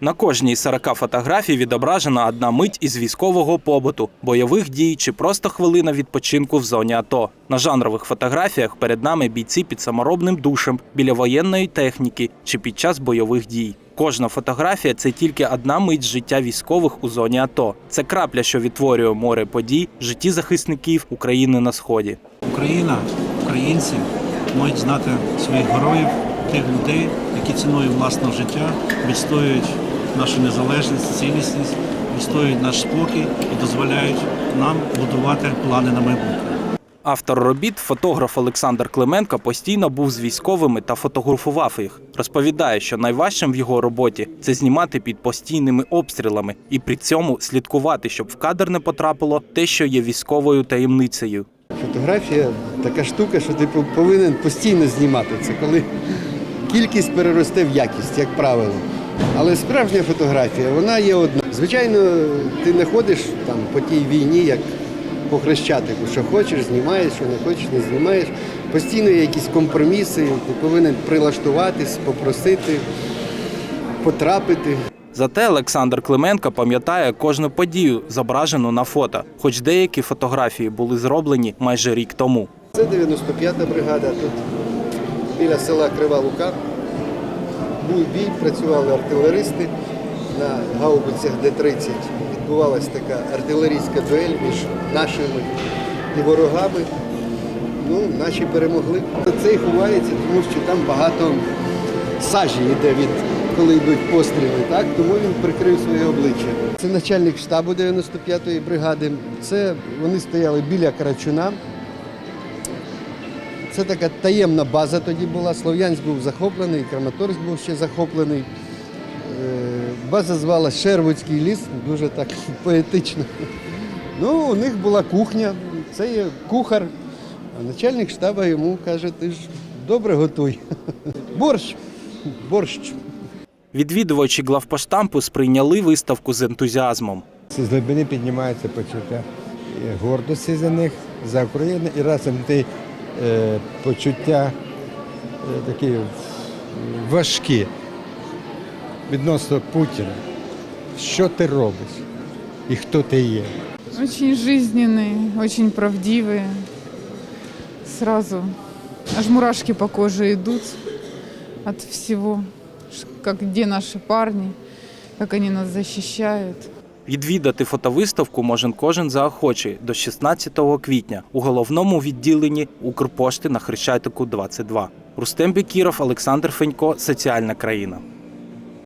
На кожній з 40 фотографій відображена одна мить із військового побуту, бойових дій чи просто хвилина відпочинку в зоні АТО. На жанрових фотографіях перед нами бійці під саморобним душем, біля воєнної техніки чи під час бойових дій. Кожна фотографія це тільки одна мить життя військових у зоні АТО. Це крапля, що відтворює море подій в житті захисників України на сході. Україна, українці мають знати своїх героїв, тих людей, які ціною власного життя відстоюють нашу незалежність, цілісність, відстоюють наш спокій і дозволяють нам будувати плани на майбутнє. Автор робіт, фотограф Олександр Клименко, постійно був з військовими та фотографував їх. Розповідає, що найважчим в його роботі це знімати під постійними обстрілами і при цьому слідкувати, щоб в кадр не потрапило те, що є військовою таємницею. Фотографія така штука, що ти повинен постійно знімати це, коли кількість переросте в якість, як правило. Але справжня фотографія, вона є одна. Звичайно, ти не ходиш там по тій війні, як по хрещатику, що хочеш, знімаєш, що не хочеш, не знімаєш. Постійно є якісь компроміси, ти повинен прилаштуватись, попросити, потрапити. Зате Олександр Клименко пам'ятає кожну подію, зображену на фото, хоч деякі фотографії були зроблені майже рік тому. Це 95-та бригада. Тут біля села Крива Лука. Був бій, працювали артилеристи на гаубицях Д-30. Відбувалася така артилерійська дуель між нашими і ворогами. Ну, наші перемогли. Це і ховається, тому що там багато сажі йде від коли йдуть постріли, так тому він прикрив своє обличчя. Це начальник штабу 95-ї бригади. Це вони стояли біля Карачуна. Це така таємна база тоді була. Слов'янськ був захоплений, Краматорськ був ще захоплений. Е, База звала Шервудський ліс, дуже так поетично. Ну, у них була кухня, це є кухар. А начальник штабу йому каже, ти ж добре готуй. Борщ. Борщ. Відвідувачі главпоштампу сприйняли виставку з ентузіазмом. З глибини піднімається почуття гордості за них, за Україну і разом е, почуття е, такі важкі відносно Путіна. Що ти робиш і хто ти є? Очень жизненные, очень правдивые. Сразу аж мурашки по коже от всего. Ш- Как где наши парни, как они нас защищают. Відвідати фотовиставку може кожен заохочий до 16 квітня у головному відділенні Укрпошти на Хрещатику 22. Рустем Бекіров, Олександр Фенько, Соціальна країна.